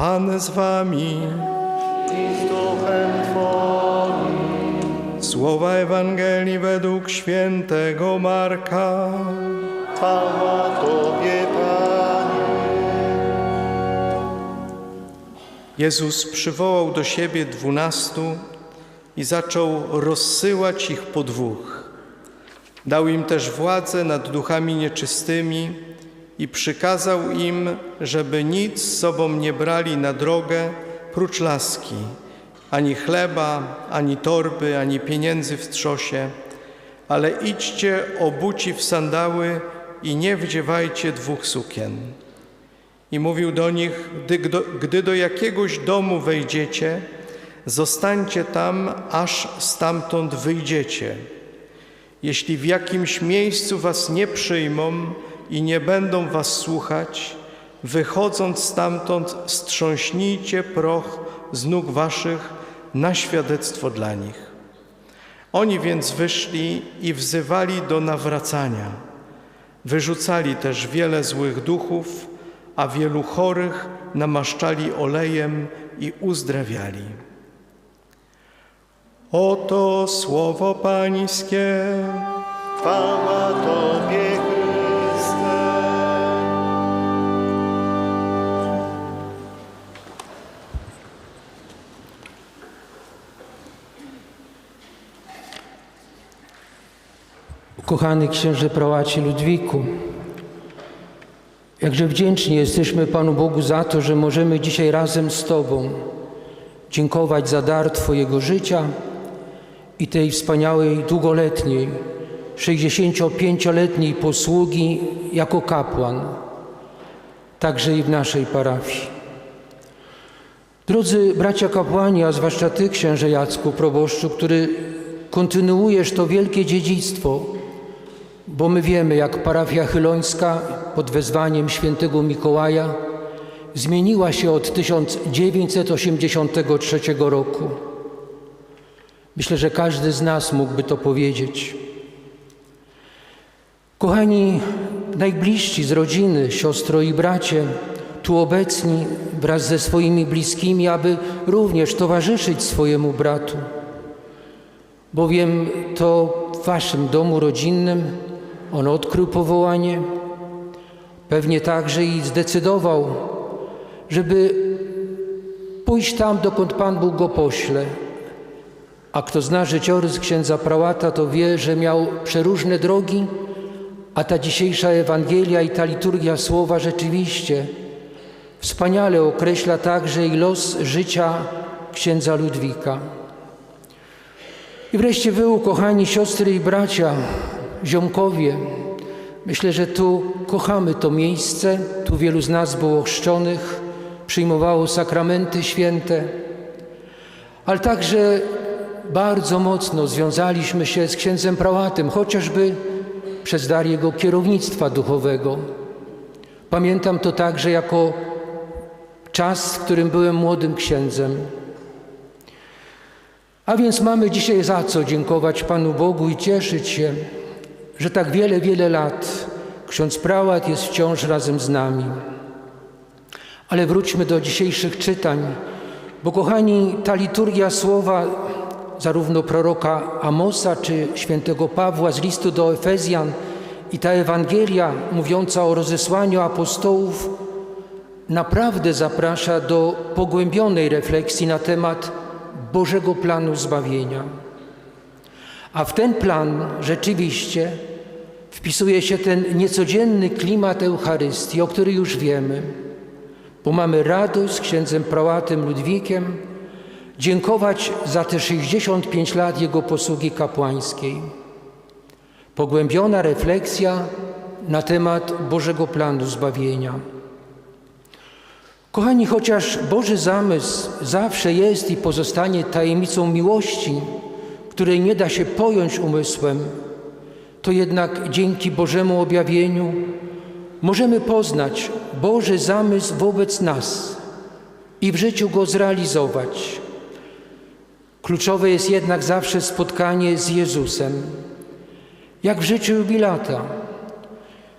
Pan z wami. i z duchem Twoim. Słowa Ewangelii według świętego Marka. Chwała Tobie, Panie. Jezus przywołał do siebie dwunastu i zaczął rozsyłać ich po dwóch. Dał im też władzę nad duchami nieczystymi i przykazał im, żeby nic z sobą nie brali na drogę prócz laski, ani chleba, ani torby, ani pieniędzy w trzosie, ale idźcie obuci w sandały i nie wdziewajcie dwóch sukien. I mówił do nich, gdy do, gdy do jakiegoś domu wejdziecie, zostańcie tam, aż stamtąd wyjdziecie. Jeśli w jakimś miejscu was nie przyjmą i nie będą was słuchać, wychodząc stamtąd, strząśnijcie proch z nóg waszych na świadectwo dla nich. Oni więc wyszli i wzywali do nawracania. Wyrzucali też wiele złych duchów, a wielu chorych namaszczali olejem i uzdrawiali. Oto słowo Pańskie. Chwała Tobie, Kochany księże prałacie Ludwiku, jakże wdzięczni jesteśmy Panu Bogu za to, że możemy dzisiaj razem z Tobą dziękować za dar Twojego życia i tej wspaniałej, długoletniej, 65-letniej posługi jako kapłan, także i w naszej parafii. Drodzy bracia kapłani, a zwłaszcza Ty, księże Jacku, proboszczu, który kontynuujesz to wielkie dziedzictwo, bo my wiemy, jak parafia chylońska pod wezwaniem świętego Mikołaja zmieniła się od 1983 roku. Myślę, że każdy z nas mógłby to powiedzieć. Kochani, najbliżsi z rodziny, siostro i bracie, tu obecni wraz ze swoimi bliskimi, aby również towarzyszyć swojemu bratu, bowiem to w Waszym domu rodzinnym on odkrył powołanie, pewnie także i zdecydował, żeby pójść tam, dokąd Pan Bóg go pośle. A kto zna życiorys księdza prałata, to wie, że miał przeróżne drogi, a ta dzisiejsza Ewangelia i ta liturgia słowa rzeczywiście wspaniale określa także i los życia księdza Ludwika. I wreszcie wy, ukochani siostry i bracia, ziomkowie, myślę, że tu kochamy to miejsce, tu wielu z nas było chrzczonych, przyjmowało sakramenty święte, ale także bardzo mocno związaliśmy się z księdzem prałatem, chociażby przez dar jego kierownictwa duchowego. Pamiętam to także jako czas, w którym byłem młodym księdzem. A więc mamy dzisiaj za co dziękować Panu Bogu i cieszyć się, że tak wiele, wiele lat ksiądz prałat jest wciąż razem z nami. Ale wróćmy do dzisiejszych czytań, bo kochani, ta liturgia słowa zarówno proroka Amosa czy świętego Pawła z listu do Efezjan i ta Ewangelia mówiąca o rozesłaniu apostołów naprawdę zaprasza do pogłębionej refleksji na temat Bożego planu zbawienia. A w ten plan rzeczywiście wpisuje się ten niecodzienny klimat Eucharystii, o którym już wiemy, bo mamy radość z księdzem prałatem Ludwikiem dziękować za te 65 lat jego posługi kapłańskiej. Pogłębiona refleksja na temat Bożego planu zbawienia. Kochani, chociaż Boży zamysł zawsze jest i pozostanie tajemnicą miłości, której nie da się pojąć umysłem, to jednak dzięki Bożemu objawieniu możemy poznać Boży zamysł wobec nas i w życiu go zrealizować. Kluczowe jest jednak zawsze spotkanie z Jezusem, jak w życiu jubilata.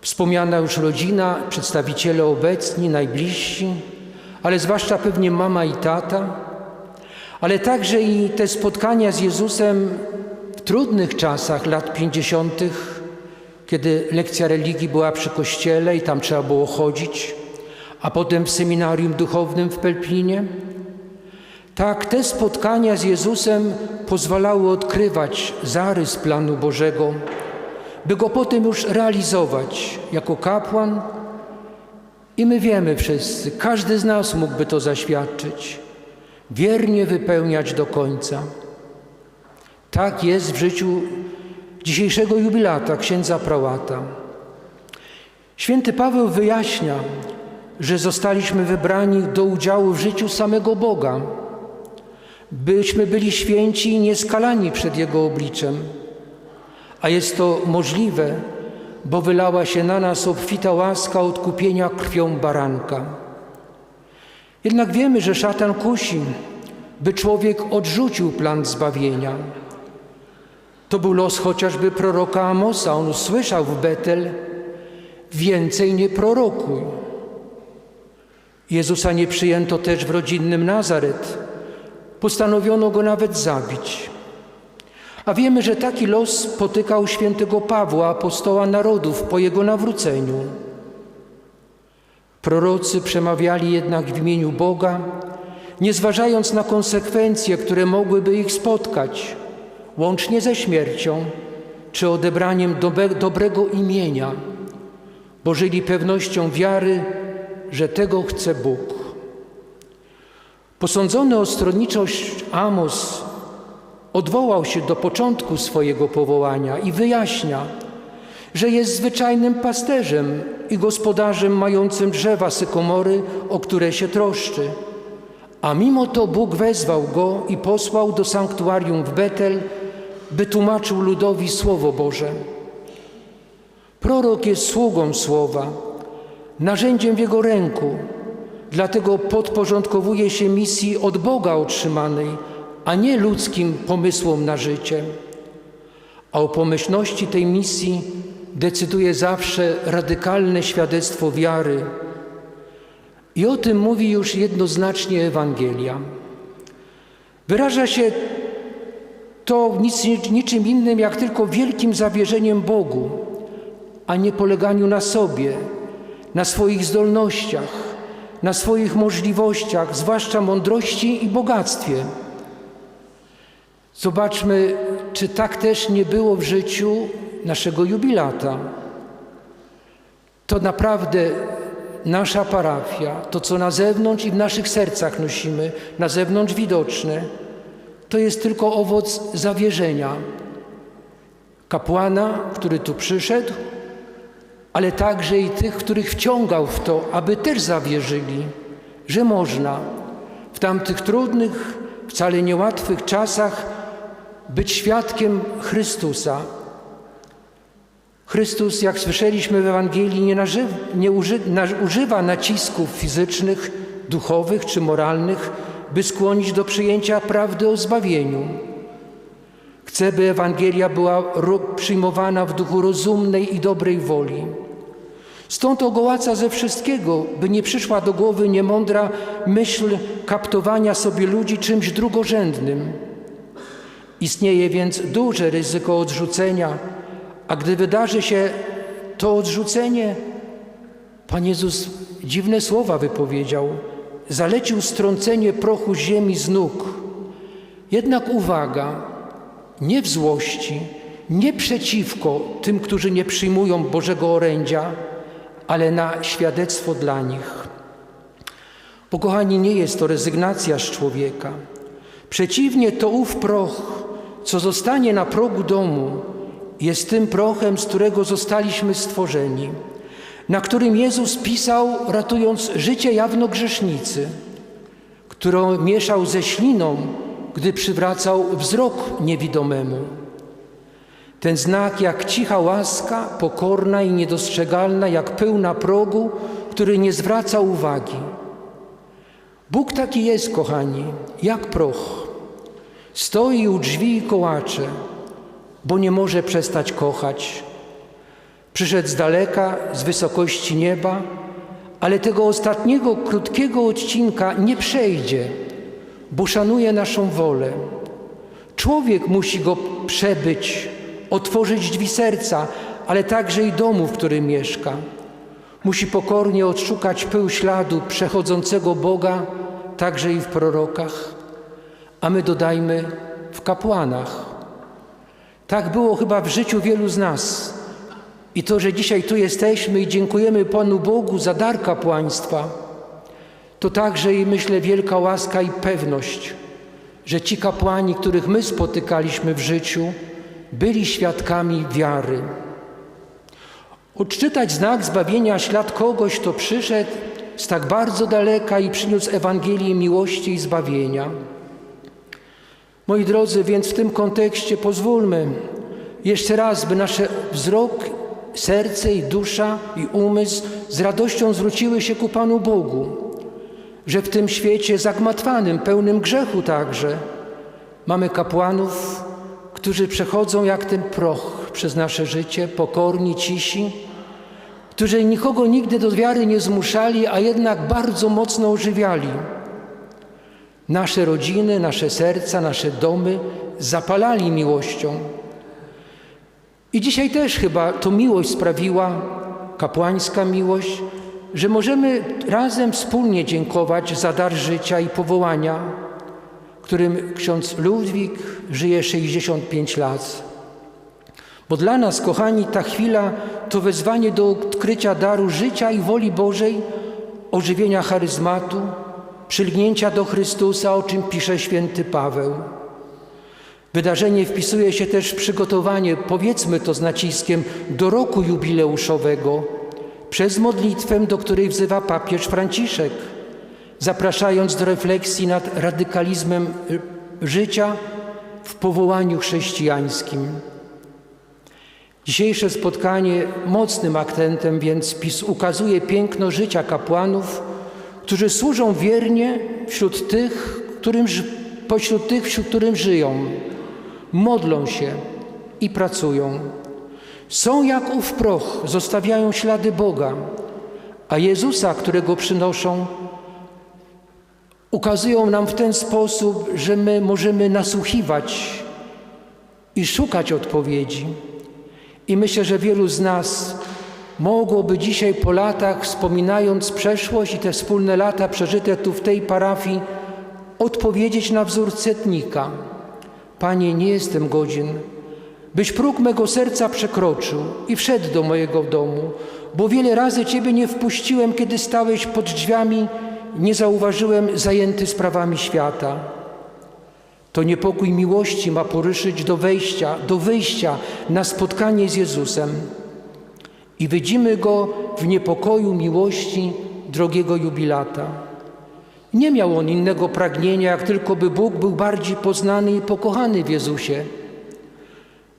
Wspomniana już rodzina, przedstawiciele obecni, najbliżsi, ale zwłaszcza pewnie mama i tata, ale także i te spotkania z Jezusem trudnych czasach lat 50., kiedy lekcja religii była przy kościele i tam trzeba było chodzić, a potem w seminarium duchownym w Pelplinie. Tak, te spotkania z Jezusem pozwalały odkrywać zarys planu Bożego, by go potem już realizować jako kapłan. I my wiemy wszyscy, każdy z nas mógłby to zaświadczyć, wiernie wypełniać do końca. Tak jest w życiu dzisiejszego jubilata, księdza prałata. Święty Paweł wyjaśnia, że zostaliśmy wybrani do udziału w życiu samego Boga, byśmy byli święci i nieskalani przed Jego obliczem. A jest to możliwe, bo wylała się na nas obfita łaska odkupienia krwią baranka. Jednak wiemy, że szatan kusi, by człowiek odrzucił plan zbawienia. To był los chociażby proroka Amosa. On usłyszał w Betel: Więcej nie prorokuj. Jezusa nie przyjęto też w rodzinnym Nazaret. Postanowiono go nawet zabić. A wiemy, że taki los spotykał świętego Pawła, apostoła narodów, po jego nawróceniu. Prorocy przemawiali jednak w imieniu Boga, nie zważając na konsekwencje, które mogłyby ich spotkać, łącznie ze śmiercią czy odebraniem dobe, dobrego imienia, bo żyli pewnością wiary, że tego chce Bóg. Posądzony o stronniczość Amos odwołał się do początku swojego powołania i wyjaśnia, że jest zwyczajnym pasterzem i gospodarzem mającym drzewa sykomory, o które się troszczy. A mimo to Bóg wezwał go i posłał do sanktuarium w Betel, by tłumaczył ludowi Słowo Boże. Prorok jest sługą Słowa, narzędziem w jego ręku, dlatego podporządkowuje się misji od Boga otrzymanej, a nie ludzkim pomysłom na życie. A o pomyślności tej misji decyduje zawsze radykalne świadectwo wiary. I o tym mówi już jednoznacznie Ewangelia. Wyraża się to nic, niczym innym jak tylko wielkim zawierzeniem Bogu, a nie poleganiu na sobie, na swoich zdolnościach, na swoich możliwościach, zwłaszcza mądrości i bogactwie. Zobaczmy, czy tak też nie było w życiu naszego jubilata. To naprawdę nasza parafia, to co na zewnątrz i w naszych sercach nosimy, na zewnątrz widoczne, to jest tylko owoc zawierzenia kapłana, który tu przyszedł, ale także i tych, których wciągał w to, aby też zawierzyli, że można w tamtych trudnych, wcale niełatwych czasach być świadkiem Chrystusa. Chrystus, jak słyszeliśmy w Ewangelii, nie, naży, nie uży, na, używa nacisków fizycznych, duchowych czy moralnych, by skłonić do przyjęcia prawdy o zbawieniu. Chce, by Ewangelia była przyjmowana w duchu rozumnej i dobrej woli. Stąd ogołaca ze wszystkiego, by nie przyszła do głowy niemądra myśl kaptowania sobie ludzi czymś drugorzędnym. Istnieje więc duże ryzyko odrzucenia, a gdy wydarzy się to odrzucenie, Pan Jezus dziwne słowa wypowiedział. Zalecił strącenie prochu ziemi z nóg. Jednak uwaga, nie w złości, nie przeciwko tym, którzy nie przyjmują Bożego orędzia, ale na świadectwo dla nich. Bo kochani, nie jest to rezygnacja z człowieka. Przeciwnie, to ów proch, co zostanie na progu domu, jest tym prochem, z którego zostaliśmy stworzeni, na którym Jezus pisał, ratując życie jawno grzesznicy, którą mieszał ze śliną, gdy przywracał wzrok niewidomemu. Ten znak jak cicha łaska, pokorna i niedostrzegalna, jak pył na progu, który nie zwraca uwagi. Bóg taki jest, kochani, jak proch. Stoi u drzwi i kołacze, bo nie może przestać kochać. Przyszedł z daleka, z wysokości nieba, ale tego ostatniego, krótkiego odcinka nie przejdzie, bo szanuje naszą wolę. Człowiek musi go przebyć, otworzyć drzwi serca, ale także i domu, w którym mieszka. Musi pokornie odszukać pył śladu przechodzącego Boga, także i w prorokach, a my dodajmy w kapłanach. Tak było chyba w życiu wielu z nas. I to, że dzisiaj tu jesteśmy i dziękujemy Panu Bogu za dar kapłaństwa, to także i myślę wielka łaska i pewność, że ci kapłani, których my spotykaliśmy w życiu, byli świadkami wiary. Odczytać znak zbawienia, ślad kogoś, kto przyszedł z tak bardzo daleka i przyniósł Ewangelię miłości i zbawienia. Moi drodzy, więc w tym kontekście pozwólmy jeszcze raz, by nasze wzrok, serce i dusza i umysł z radością zwróciły się ku Panu Bogu, że w tym świecie zagmatwanym, pełnym grzechu także, mamy kapłanów, którzy przechodzą jak ten proch przez nasze życie, pokorni, cisi, którzy nikogo nigdy do wiary nie zmuszali, a jednak bardzo mocno ożywiali. Nasze rodziny, nasze serca, nasze domy zapalali miłością. I dzisiaj też chyba to miłość sprawiła, kapłańska miłość, że możemy razem wspólnie dziękować za dar życia i powołania, którym ksiądz Ludwik żyje 65 lat. Bo dla nas, kochani, ta chwila to wezwanie do odkrycia daru życia i woli Bożej, ożywienia charyzmatu, przylgnięcia do Chrystusa, o czym pisze święty Paweł. Wydarzenie wpisuje się też w przygotowanie, powiedzmy to z naciskiem, do roku jubileuszowego przez modlitwę, do której wzywa papież Franciszek, zapraszając do refleksji nad radykalizmem życia w powołaniu chrześcijańskim. Dzisiejsze spotkanie mocnym akcentem więc PiS ukazuje piękno życia kapłanów, którzy służą wiernie wśród tych, którym, pośród tych, wśród którym żyją, modlą się i pracują. Są jak ów proch, zostawiają ślady Boga, a Jezusa, którego przynoszą, ukazują nam w ten sposób, że my możemy nasłuchiwać i szukać odpowiedzi. I myślę, że wielu z nas mogłoby dzisiaj po latach, wspominając przeszłość i te wspólne lata przeżyte tu w tej parafii, odpowiedzieć na wzór setnika. Panie, nie jestem godzien, byś próg mego serca przekroczył i wszedł do mojego domu, bo wiele razy Ciebie nie wpuściłem, kiedy stałeś pod drzwiami, nie zauważyłem zajęty sprawami świata. To niepokój miłości ma poruszyć do wejścia, do wyjścia na spotkanie z Jezusem. I widzimy Go w niepokoju miłości drogiego jubilata. Nie miał on innego pragnienia, jak tylko by Bóg był bardziej poznany i pokochany w Jezusie.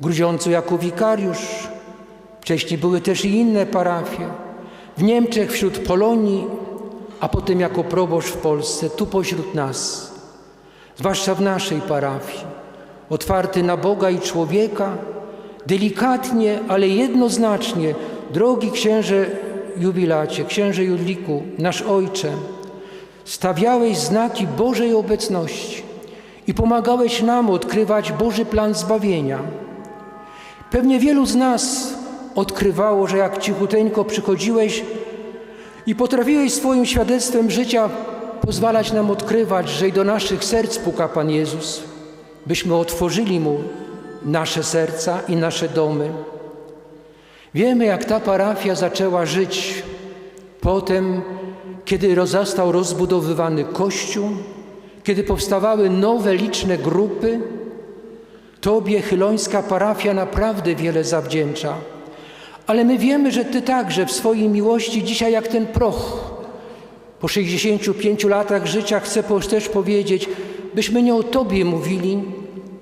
Gruziącu jako wikariusz, wcześniej były też i inne parafie. W Niemczech, wśród Polonii, a potem jako proboszcz w Polsce, tu pośród nas, zwłaszcza w naszej parafii. Otwarty na Boga i człowieka, delikatnie, ale jednoznacznie, drogi księże jubilacie, księże Judliku, nasz ojcze, stawiałeś znaki Bożej obecności i pomagałeś nam odkrywać Boży plan zbawienia. Pewnie wielu z nas odkrywało, że jak cichuteńko przychodziłeś i potrafiłeś swoim świadectwem życia pozwalać nam odkrywać, że i do naszych serc puka Pan Jezus, byśmy otworzyli Mu nasze serca i nasze domy. Wiemy, jak ta parafia zaczęła żyć potem, kiedy rozastał rozbudowywany kościół, kiedy powstawały nowe, liczne grupy. Tobie, chylońska parafia, naprawdę wiele zawdzięcza. Ale my wiemy, że Ty także w swojej miłości dzisiaj jak ten proch. Po 65 latach życia chcę też powiedzieć, byśmy nie o Tobie mówili,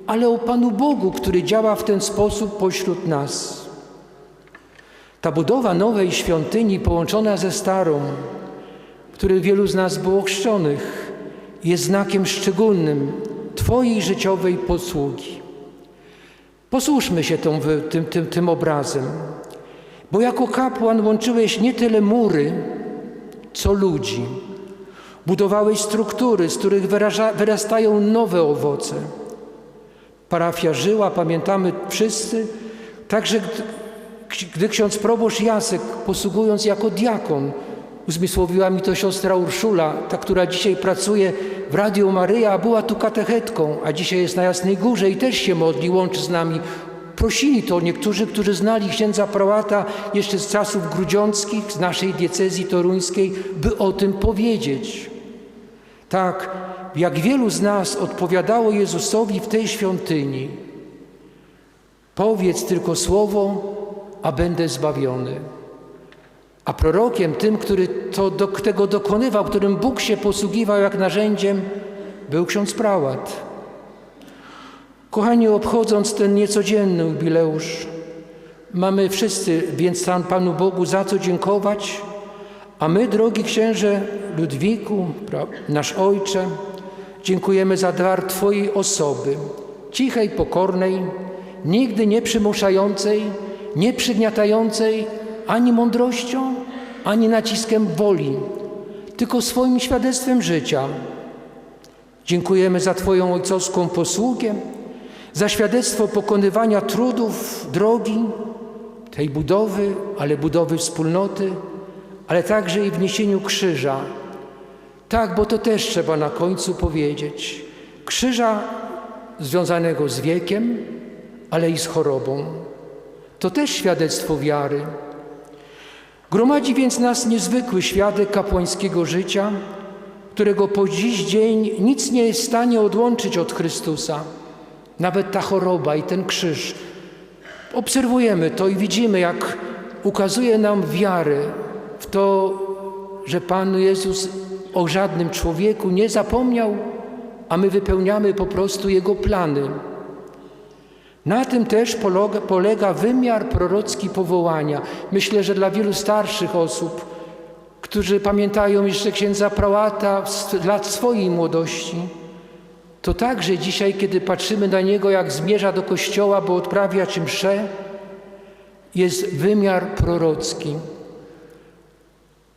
ale o Panu Bogu, który działa w ten sposób pośród nas. Ta budowa nowej świątyni połączona ze starą, w której wielu z nas było chrzczonych, jest znakiem szczególnym Twojej życiowej posługi. Posłuszmy się tą, tym, tym, tym obrazem, bo jako kapłan łączyłeś nie tyle mury, co ludzi. Budowałeś struktury, z których wyraża, wyrastają nowe owoce. Parafia żyła, pamiętamy wszyscy, także gdy, ksiądz proboszcz Jacek, posługując jako diakon, uzmysłowiła mi to siostra Urszula, ta, która dzisiaj pracuje w Radiu Maryja, była tu katechetką, a dzisiaj jest na Jasnej Górze i też się modli, łączy z nami. Prosili to niektórzy, którzy znali księdza prałata jeszcze z czasów grudziąckich, z naszej diecezji toruńskiej, by o tym powiedzieć. Tak, jak wielu z nas odpowiadało Jezusowi w tej świątyni. Powiedz tylko słowo, a będę zbawiony. A prorokiem, tym, który to, do, tego dokonywał, którym Bóg się posługiwał jak narzędziem, był ksiądz prałat. Kochani, obchodząc ten niecodzienny jubileusz, mamy wszyscy więc Panu Bogu za co dziękować, a my, drogi księże Ludwiku, nasz ojcze, dziękujemy za dar Twojej osoby, cichej, pokornej, nigdy nie przymuszającej, nie przygniatającej ani mądrością, ani naciskiem woli, tylko swoim świadectwem życia. Dziękujemy za Twoją ojcowską posługę, za świadectwo pokonywania trudów, drogi, tej budowy, ale budowy wspólnoty, ale także i w niesieniu krzyża. Tak, bo to też trzeba na końcu powiedzieć. Krzyża związanego z wiekiem, ale i z chorobą. To też świadectwo wiary. Gromadzi więc nas niezwykły świadek kapłańskiego życia, którego po dziś dzień nic nie jest w stanie odłączyć od Chrystusa. Nawet ta choroba i ten krzyż. Obserwujemy to i widzimy, jak ukazuje nam wiarę w to, że Pan Jezus o żadnym człowieku nie zapomniał, a my wypełniamy po prostu Jego plany. Na tym też polega, wymiar prorocki powołania. Myślę, że dla wielu starszych osób, którzy pamiętają jeszcze księdza prałata z lat swojej młodości, to także dzisiaj, kiedy patrzymy na niego, jak zmierza do kościoła, bo odprawia czym mszę, jest wymiar prorocki.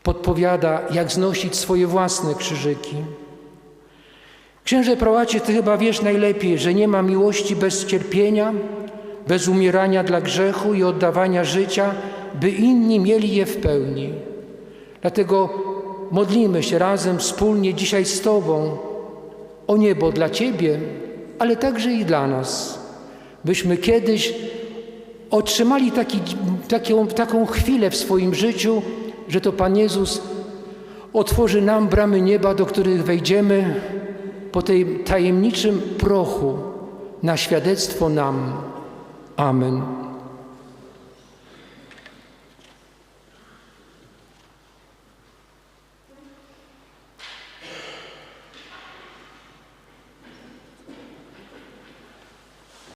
Podpowiada, jak znosić swoje własne krzyżyki. Księże prałacie, ty chyba wiesz najlepiej, że nie ma miłości bez cierpienia, bez umierania dla grzechu i oddawania życia, by inni mieli je w pełni. Dlatego modlimy się razem, wspólnie dzisiaj z Tobą o niebo dla Ciebie, ale także i dla nas, byśmy kiedyś otrzymali taki, taką, taką chwilę w swoim życiu, że to Pan Jezus otworzy nam bramy nieba, do których wejdziemy po tej tajemniczym prochu na świadectwo nam. Amen.